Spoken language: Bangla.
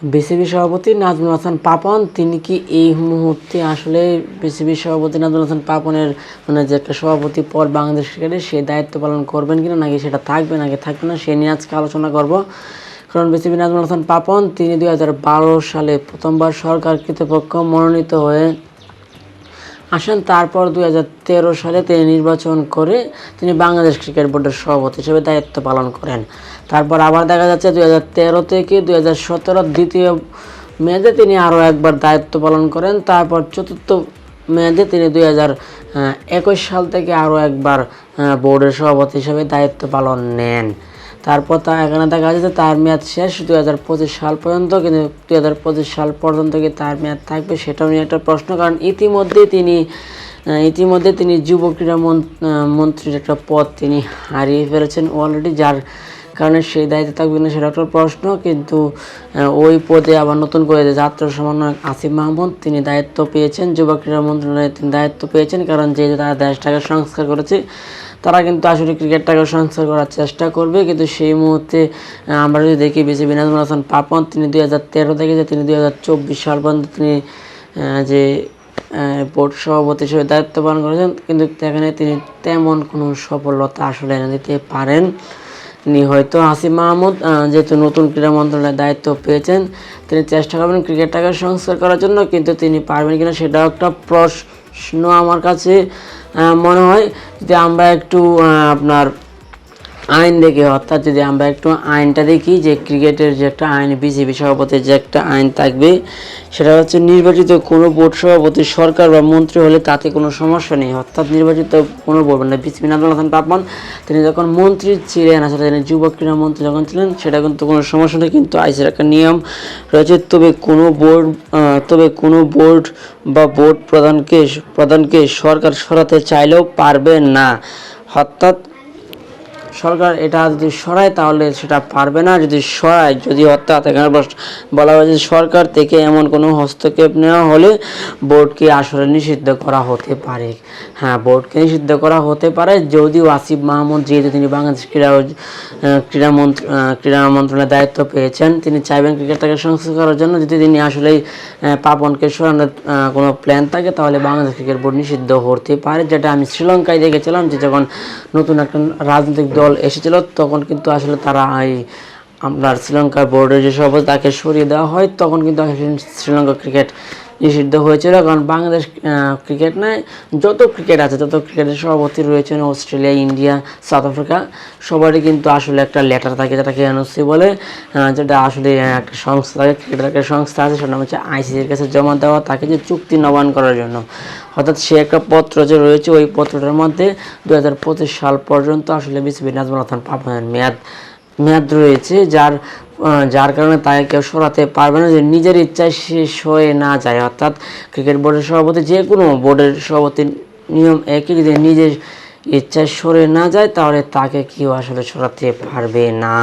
বিসিবি সভাপতি নাজমুল হাসান পাপন, তিনি কি এই মুহূর্তে আসলে বিসিবি সভাপতি নাজমুল হাসান পাপনের মানে যে একটা সভাপতি পর বাংলাদেশ ক্রিকেটে সে দায়িত্ব পালন করবেন কিনা, নাকি সেটা থাকবে, নাকি থাকবে না, সে নিয়ে আজকে আলোচনা করব। কারণ বিসিবি নাজমুল হাসান পাপন, তিনি দুই হাজার বারো সালে প্রথমবার সরকার কর্তৃপক্ষ মনোনীত হয়ে আসেন, তারপর দুই হাজার তেরো সালে তিনি নির্বাচন করে তিনি বাংলাদেশ ক্রিকেট বোর্ডের সভাপতি হিসেবে দায়িত্ব পালন করেন। তারপর আবার দেখা যাচ্ছে দুই হাজার তেরো থেকে দু হাজার সতেরো দ্বিতীয় মেয়াদে তিনি আরও একবার দায়িত্ব পালন করেন। তারপর চতুর্থ মেয়াদে তিনি দুই একুশ সাল থেকে আরও একবার বোর্ডের সভাপতি হিসেবে দায়িত্ব পালন নেন। তারপর তা এখানে দেখা যাচ্ছে তার মেয়াদ শেষ দুই হাজার পঁচিশ সাল পর্যন্ত, কিন্তু দুই হাজার পঁচিশ সাল পর্যন্ত কি তার মেয়াদ থাকবে সেটাও নিয়ে একটা প্রশ্ন, কারণ ইতিমধ্যে তিনি ইতিমধ্যে তিনি যুব ক্রীড়া মন- মন্ত্রীর একটা পদ তিনি হারিয়ে ফেলেছেন অলরেডি যার কারণে সেই দায়িত্বে থাকবে না সেটা একটা প্রশ্ন, কিন্তু ওই পদে আবার নতুন করে যে যাত্রা সমন্বয়ক আসিফ মাহমুদ তিনি দায়িত্ব পেয়েছেন, যুব ক্রীড়া মন্ত্রণালয়ে তিনি দায়িত্ব পেয়েছেন, কারণ যেহেতু তারা দেশটাকে সংস্কার করেছে তারা কিন্তু আসলে ক্রিকেটটাকে সংস্কার করার চেষ্টা করবে। কিন্তু সেই মুহূর্তে আমরা যদি দেখি বিসিবি নাজমুল হাসান পাপন তিনি দুই হাজার তেরো থেকে যে তিনি দুই হাজার চব্বিশ সাল পর্যন্ত তিনি যে বোর্ড সভাপতি হিসেবে দায়িত্ব পালন করেছেন, কিন্তু সেখানে তিনি তেমন কোনো সফলতা আসলে এনে দিতে পারেন নি। হয়তো আসিফ মাহমুদ যেহেতু নতুন ক্রীড়া মন্ত্রণালয়ের দায়িত্ব পেয়েছেন, তিনি চেষ্টা করবেন ক্রিকেটটাকে সংস্কার করার জন্য, কিন্তু তিনি পারবেন কিনা সেটাও একটা প্রশ্ন। আমার কাছে মনে হয় যে আমরা একটু আপনার আইন দেখি, অর্থাৎ যদি আমরা একটু আইনটা দেখি, যে ক্রিকেটের যে একটা আইন, বিসিবি সভাপতির যে একটা আইন থাকবে, সেটা হচ্ছে নির্বাচিত কোনো বোর্ড সভাপতি, সরকার বা মন্ত্রী হলে তাতে কোনো সমস্যা নেই। অর্থাৎ নির্বাচিত কোনো বোর্ড মানে বিসিবি নাজমুল হাসান পাপন তিনি যখন মন্ত্রী ছিলেন আসলে তিনি যুব ক্রীড়া মন্ত্রী যখন ছিলেন, সেটা কিন্তু কোনো সমস্যা নেই, কিন্তু আইসির একটা নিয়ম রয়েছে, তবে কোনো বোর্ড তবে কোনো বোর্ড বা বোর্ড প্রধানকে প্রধানকে সরকার সরাতে চাইলেও পারবে না। অর্থাৎ সরকার এটা যদি সরায় তাহলে সেটা পারবে না। যদি সরায় যদি অর্থাৎ এখানে বলা হয়েছে সরকার থেকে এমন কোনো হস্তক্ষেপ নেওয়া হলে বোর্ডকে আসলে নিষিদ্ধ করা হতে পারে। হ্যাঁ বোর্ডকে নিষিদ্ধ করা হতে পারে। যদিও আসিফ মাহমুদ যেহেতু তিনি বাংলাদেশ ক্রীড়া ক্রীড়া মন্ত্র ক্রীড়া মন্ত্রণালয়ের দায়িত্ব পেয়েছেন তিনি চাইবেন ক্রিকেটটাকে সংস্কার করার জন্য। যদি তিনি আসলেই আহ, পাপনকে সরানোর কোনো প্ল্যান থাকে তাহলে বাংলাদেশ ক্রিকেট বোর্ড নিষিদ্ধ হতে পারে। যেটা আমি শ্রীলঙ্কায় দেখেছিলাম যে যখন নতুন একটা রাজনৈতিক দল এসেছিল, তখন কিন্তু আসলে তারা আপনার শ্রীলঙ্কার বোর্ডের যে সভাপতি তাকে সরিয়ে দেওয়া হয়, তখন কিন্তু শ্রীলঙ্কা ক্রিকেট নিষিদ্ধ হয়েছিল। কারণ বাংলাদেশ ক্রিকেট নয় যত ক্রিকেট আছে, তত ক্রিকেটের সভাপতি রয়েছেন অস্ট্রেলিয়া, ইন্ডিয়া, সাউথ আফ্রিকা, সবারই কিন্তু আসলে একটা লেটার থাকে যেটাকে এনওসি বলে যেটা আসলে একটা সংস্থা থাকে ক্রিকেটের একটা সংস্থা আছে সেটা নাম হচ্ছে আইসিসির কাছে জমা দেওয়া, তাকে যে চুক্তি নবায়ন করার জন্য। অর্থাৎ সে একটা পত্র যে রয়েছে, ওই পত্রটার মধ্যে দু হাজার পঁচিশ সাল পর্যন্ত আসলে বিসিবি নাজমুল হাসান পাপনের মেয়াদ মেয়াদ রয়েছে, যার যার কারণে তাকে কেউ সরাতে পারবে না, যে নিজের ইচ্ছায় শেষ হয়ে না যায়। অর্থাৎ ক্রিকেট বোর্ডের সভাপতি যে কোনো বোর্ডের সভাপতির নিয়ম একই যদি নিজের ইচ্ছায় সরে না যায়, তাহলে তাকে কেউ আসলে সরাতে পারবে না।